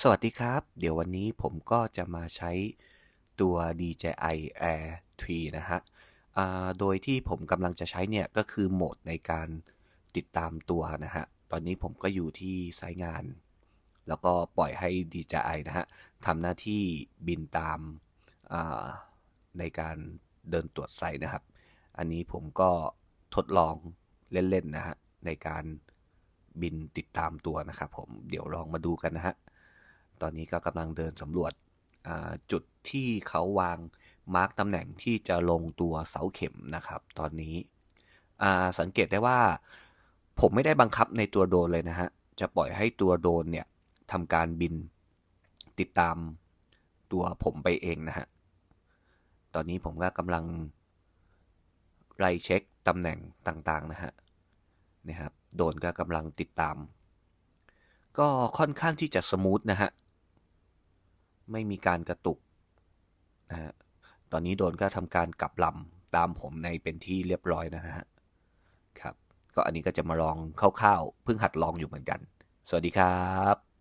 สวัสดีครับ เดี๋ยววันนี้ผมก็จะมาใช้ตัว DJI Air 3 นะฮะโดยที่ผมกำลังจะใช้เนี่ยก็คือโหมดในการติดตามตัวนะฮะ ตอนนี้ผมก็อยู่ที่ไซต์งาน แล้วก็ปล่อยให้ DJI นะฮะทำหน้าที่บินตามาในการเดินตรวจไซต์นะครับ อันนี้ผมก็ทดลองเล่นๆนะฮะในการบินติดตามตัวนะครับผม เดี๋ยวลองมาดูกันนะฮะ ตอนนี้ก็กำลังเดินสำรวจจุดที่เขาวางมาร์กตำแหน่งที่จะลงตัวเสาเข็มนะครับ ตอนนี้สังเกตได้ว่า ผมไม่ได้บังคับในตัวโดรนเลยนะฮะ จะปล่อยให้ตัวโดรนเนี่ยทำการบินติดตามตัวผมไปเองนะฮะ ตอนนี้ผมก็กำลังไล่เช็คตำแหน่งต่างๆนะฮะนะครับ โดรนก็กำลังติดตาม ก็ค่อนข้างที่จะสมูทนะฮะ ไม่มีการกระตุกนะฮะตอนนี้โดนก็ทำการกลับลำตามผมในเป็นที่เรียบร้อยนะฮะครับ ก็อันนี้ก็จะมาลองคร่าวๆเพิ่งหัดลองอยู่เหมือนกัน สวัสดีครับ